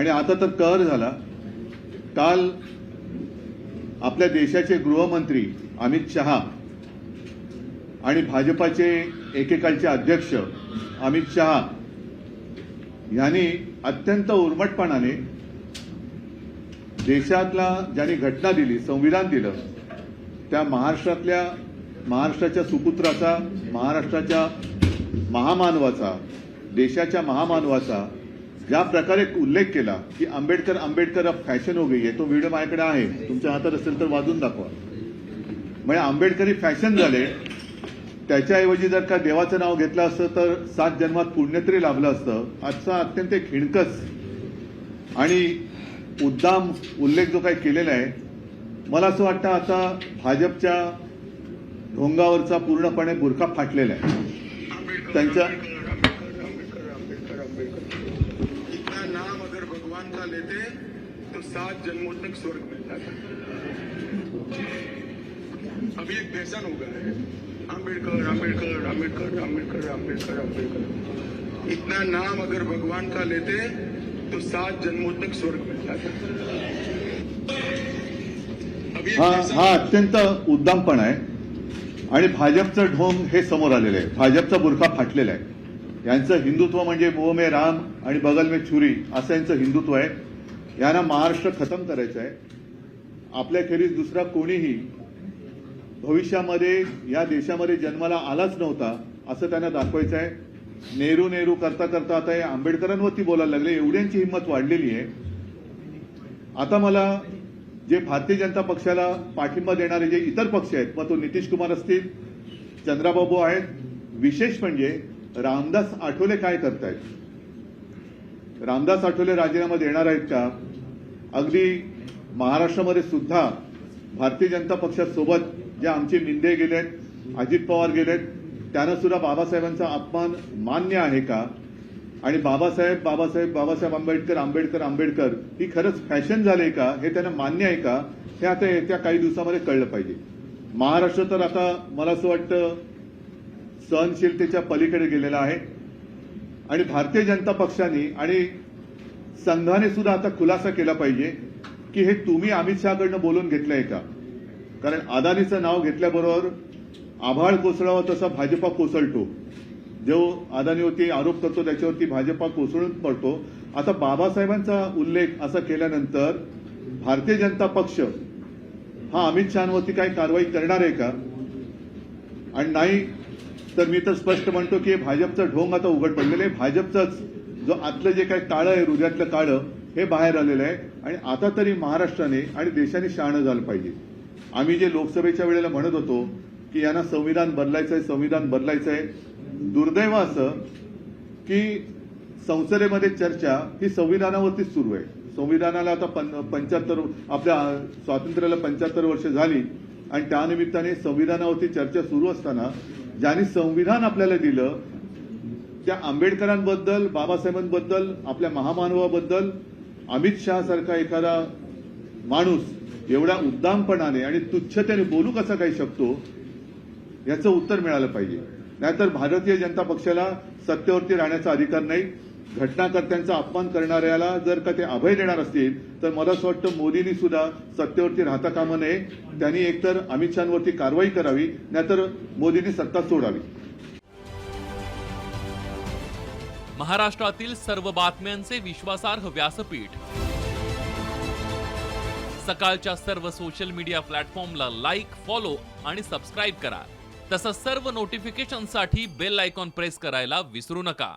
आणि आता तर कहर झाला. काल आपल्या देशाचे गृहमंत्री अमित शहा आणि भाजपाचे एकेकाळचे अध्यक्ष अमित शहा यांनी अत्यंत उर्मटपणाने देशातला ज्यांनी घटना दिली संविधान दिलं त्या महाराष्ट्रातल्या महाराष्ट्राच्या सुपुत्राचा महाराष्ट्राच्या महामानवाचा देशाच्या महामानवाचा ज्या प्रकारे उल्लेख केला की आंबेडकर आंबेडकर अब फॅशन हो गई आहे तो व्हिडिओ माझ्याकडे आहे. तुमच्या हातात असेल तर वाजून दाखवा. म्हणजे आंबेडकरी फॅशन झाले. त्याच्याऐवजी जर का देवाचं नाव घेतलं असतं तर सात जन्मात पुण्य तरी लाभलं असतं. आजचा अत्यंत खिणकस आणि उद्दाम उल्लेख जो काही केलेला आहे मला असं वाटतं आता भाजपच्या ढोंगावरचा पूर्णपणे बुरखा फाटलेला आहे. त्यांच्या अम्बेडकर अम्बेडकर अम्बेडकर अम्बेडकर इतना नाम अगर का लेते तो सात जन्मों तक स्वर्ग मिल जाता अभी एक फैशन हो गया है। अम्बेडकर अम्बेडकर अम्बेडकर अम्बेडकर अम्बेडकर अम्बेडकर इतना नाम अगर भगवान का लेते तो सात जन्मों तक स्वर्ग मिल जाता हा। फैशन हा अत्यंत उद्दामपण आहे. आणि भाजपचं ढोंग हे समोर आलेलं आहे. भाजपचा बुरखा फाटलेला आहे. यांचं हिंदुत्व म्हणजे मोह राम आणि बगल मे छुरी असं यांचं हिंदुत्व आहे. यांना महाराष्ट्र खतम करायचं आहे. आपल्याखेरीज दुसरा कोणीही भविष्यामध्ये या देशामध्ये जन्माला आलाच नव्हता असं त्यांना दाखवायचं आहे. नेहरू नेहरू करता करता आता हे आंबेडकरांवरती बोलायला लागले. एवढ्यांची हिंमत वाढलेली आहे. आता मला जे भारतीय जनता पक्षाला पाठिंबा देणारे जे इतर पक्ष आहेत मग तो नितीश कुमार असतील चंद्राबाबू आहेत. विशेष म्हणजे रामदास आठवले काय करतायत? रामदास आठवले राजीनामा देणार आहेत का? अगदी महाराष्ट्रामध्ये सुद्धा भारतीय जनता पक्षासोबत जे आमचे मिंदे गेलेत अजित पवार गेलेत त्यांना सुद्धा बाबासाहेबांचा अपमान मान्य आहे का? आणि बाबासाहेब बाबासाहेब बाबासाहेब आंबेडकर आंबेडकर आंबेडकर ही खरंच फॅशन झाले का? हे त्यांना मान्य आहे का? हे आता येत्या काही दिवसामध्ये कळलं पाहिजे. महाराष्ट्र तर आता मला असं वाटतं सहनशीलतेच्या पलीकडे गेलेला आहे. आणि भारतीय जनता पक्षाने आणि संघाने सुद्धा आता खुलासा केला पाहिजे की हे तुम्ही अमित शहाकडनं बोलून घेतलंय का? कारण अदानीचं नाव घेतल्याबरोबर आभाळ कोसळावा तसा भाजपा कोसळतो. जो अदानीवरती आरोप करतो त्याच्यावरती भाजपा कोसळून पडतो. आता बाबासाहेबांचा उल्लेख असा केल्यानंतर भारतीय जनता पक्ष हा अमित शहावरती काही कारवाई करणार आहे का? आणि नाही तर मी तर स्पष्ट म्हणतो की भाजपचं ढोंग आता उघड पडलेलं आहे. भाजपचंच जो आतलं जे काही काळं आहे हृदयातलं काळं हे बाहेर आलेलं आहे. आणि आता तरी महाराष्ट्राने आणि देशाने शहाणं झालं पाहिजे. आम्ही जे लोकसभेच्या वेळेला म्हणत होतो की यांना संविधान बदलायचं आहे संविधान बदलायचं आहे. दुर्दैव असं की संसदेमध्ये चर्चा ही संविधानावरतीच सुरू आहे. संविधानाला आता पंच्याहत्तर आपल्या स्वातंत्र्याला पंच्याहत्तर वर्ष झाली आणि त्यानिमित्ताने संविधानावरती चर्चा सुरू असताना ज्यांनी संविधान आपल्याला दिलं त्या आंबेडकरांबद्दल बाबासाहेबांबद्दल आपल्या महामानवाबद्दल अमित शहा सारखा एखादा माणूस एवढ्या उद्दामपणाने आणि तुच्छतेने बोलू कसा काही शकतो याचं उत्तर मिळालं पाहिजे. नाहीतर भारतीय जनता पक्षाला सत्तेवरती राहण्याचा अधिकार नाही. घटनाकर्त्यांचा अपमान करणाऱ्याला जर का ते अभय देणार असतील तर मला असं वाटतं मोदींनी सुद्धा सत्तेवरती राहता कामा नये. त्यांनी एकतर अमित शहावरती कारवाई करावी नाहीतर मोदींनी सत्ता सोडावी. महाराष्ट्रातील सर्व बातम्यांचे विश्वासार्ह व्यासपीठ. सकाळच्या सर्व सोशल मीडिया प्लॅटफॉर्मला लाईक फॉलो आणि सबस्क्राईब करा. तसंच सर्व नोटिफिकेशनसाठी बेल आयकॉन प्रेस करायला विसरू नका.